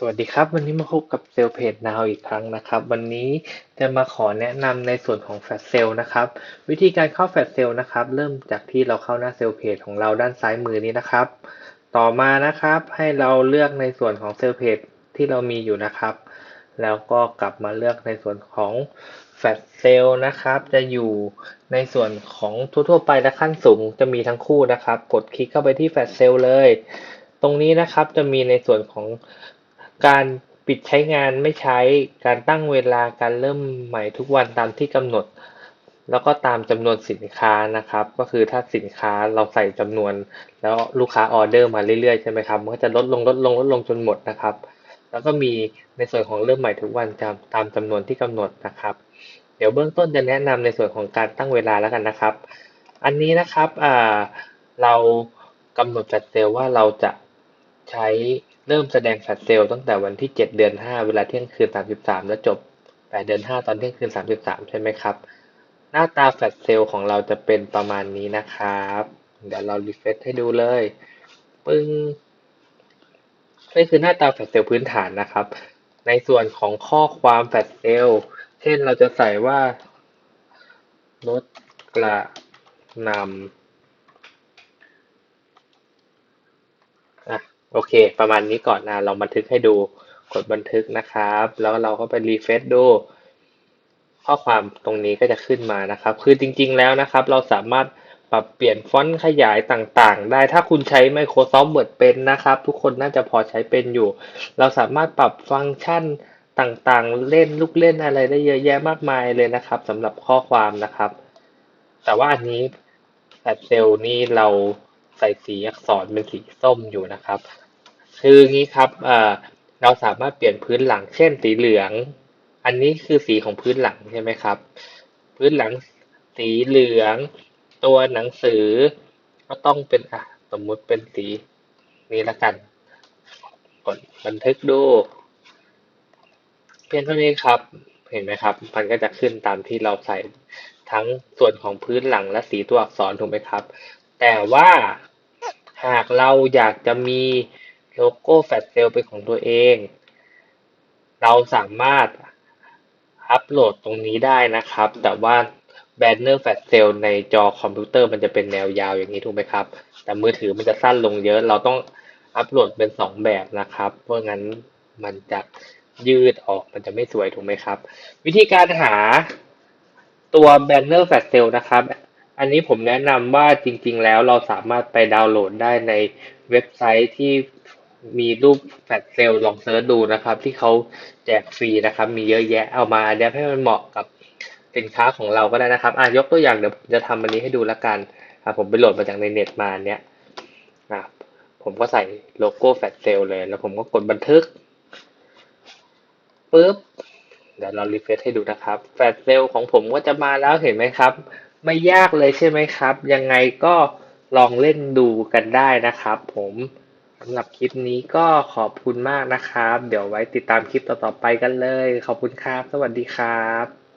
สวัสดีครับ วันนี้มาพบกับเซลล์เพจ Now อีกครั้งนะครับ วันนี้จะมาขอแนะนำในส่วนของ Flash Sale นะครับ วิธีการเข้า Flash Sale นะครับ เริ่มจากที่เราเข้าหน้าเซลล์เพจของเราด้านซ้ายมือนี้นะครับ ต่อมานะครับให้เราเลือกในส่วนของเซลล์เพจที่เรามีอยู่นะครับ แล้วก็กลับมาเลือกในส่วนของ Flash Sale นะครับ จะอยู่ในส่วนของทั่วๆไปและขั้นสูงจะมีทั้งคู่นะครับ กดคลิกเข้าไปที่ Flash Sale เลยตรงนี้นะครับจะมีในส่วนของ การปิดใช้งานไม่ใช้ การตั้งเวลาการเริ่มใหม่ทุกวันตามที่กำหนด แล้วก็ตามจำนวนสินค้านะครับ ก็คือถ้าสินค้าเราใส่จำนวน แล้วลูกค้าออเดอร์มาเรื่อยๆใช่ไหมครับมันก็จะลดลงลดลงลดลงจนหมดนะครับ แล้วก็มีในส่วนของเริ่มใหม่ทุกวันตามตามจำนวนที่กำหนดนะครับ เดี๋ยวเบื้องต้นจะแนะนำในส่วนของการตั้งเวลาแล้วกันนะครับ อันนี้นะครับเรากำหนดจัดเซลล์ว่าเราจะใช้ เริ่มแสดงแฟลชเซลล์ตั้งแต่วันที่ 7 เดือน 5 เวลาเที่ยงคืน 33 แล้วจบ 8 เดือน 5 ตอนเที่ยงคืน 33 ใช่ไหมครับ หน้าตาแฟลชเซลล์ของเราจะเป็นประมาณนี้นะครับ เดี๋ยวเรารีเฟรชให้ดูเลย ปึ้งนี่คือหน้าตาแฟลชเซลล์พื้นฐานนะครับ ในส่วนของข้อความแฟลชเซลล์เช่นเราจะใส่ว่าลดกระนำอะ โอเค ประมาณนี้ก่อนนะเราบันทึกให้ดูกดบันทึกนะครับ แล้วเราก็ไปรีเฟรชดูข้อความตรงนี้ก็จะขึ้นมานะครับ คือจริง ๆ แล้วนะครับ เราสามารถปรับเปลี่ยนฟอนต์ขยายต่างๆ ได้ถ้าคุณใช้ Microsoft Word เป็นนะครับ ทุกคนน่าจะพอใช้เป็นอยู่ เราสามารถปรับฟังก์ชันต่างๆ เล่นลูกเล่นอะไรได้เยอะแยะมากมายเลยนะครับสำหรับข้อความนะครับ แต่ว่าอันนี้แฟลชเซลนี่เรา ใส่สีอักษรเป็นสีส้มอยู่นะครับ คืองี้ครับเราสามารถเปลี่ยนพื้นหลัง เช่น สีเหลือง อันนี้คือสีของพื้นหลังใช่ไหมครับ พื้นหลังสีเหลือง ตัวหนังสือ ก็ต้องเป็นอะสมมุติเป็นสีนี้ละกัน กดบันทึกดูเพียงเท่านี้ครับ เห็นไหมครับ มันก็จะขึ้นตามที่เราใส่ทั้งส่วนของพื้นหลังและสีตัวอักษรถูกไหมครับ แต่ว่า หากเราอยากจะมีโลโก้แฟลชเซลเป็นของตัวเอง เราสามารถอัปโหลดตรงนี้ได้นะครับ แต่ว่าแบนเนอร์แฟลชเซลในจอคอมพิวเตอร์มันจะเป็นแนวยาวอย่างนี้ถูกไหมครับ แต่มือถือมันจะสั้นลงเยอะ เราต้องอัปโหลดเป็นสองแบบนะครับ เพราะงั้นมันจะยืดออกมันจะไม่สวยถูกไหมครับ วิธีการหาตัวแบนเนอร์แฟลชเซลนะครับ อันนี้ผมแนะนำว่าจริงๆ แล้วเราสามารถไปดาวน์โหลดได้ในเว็บไซต์ที่มีรูปแฟลชเซลลองเซิร์ชดูนะครับ ที่เขาแจกฟรีนะครับ มีเยอะแยะเอามาเดี๋ยวให้มันเหมาะกับสินค้าของเราก็ได้นะครับอะยกตัวอย่างเดี๋ยวผมจะทำอันนี้ให้ดูละกันอะผมไปโหลดมาจากในเน็ตมาเนี้ยอะผมก็ใส่โลโก้แฟลชเซลเลย แล้วผมก็กดบันทึกปุ๊บเดี๋ยวเรารีเฟรชให้ดูนะครับแฟลชเซลของผมก็จะมาแล้วเห็นไหมครับ ไม่ยากเลยใช่ไหมครับ ยังไงก็ลองเล่นดูกันได้นะครับผมสำหรับคลิปนี้ก็ขอบคุณมากนะครับ เดี๋ยวไว้ติดตามคลิปต่อๆไปกันเลย ขอบคุณครับ สวัสดีครับ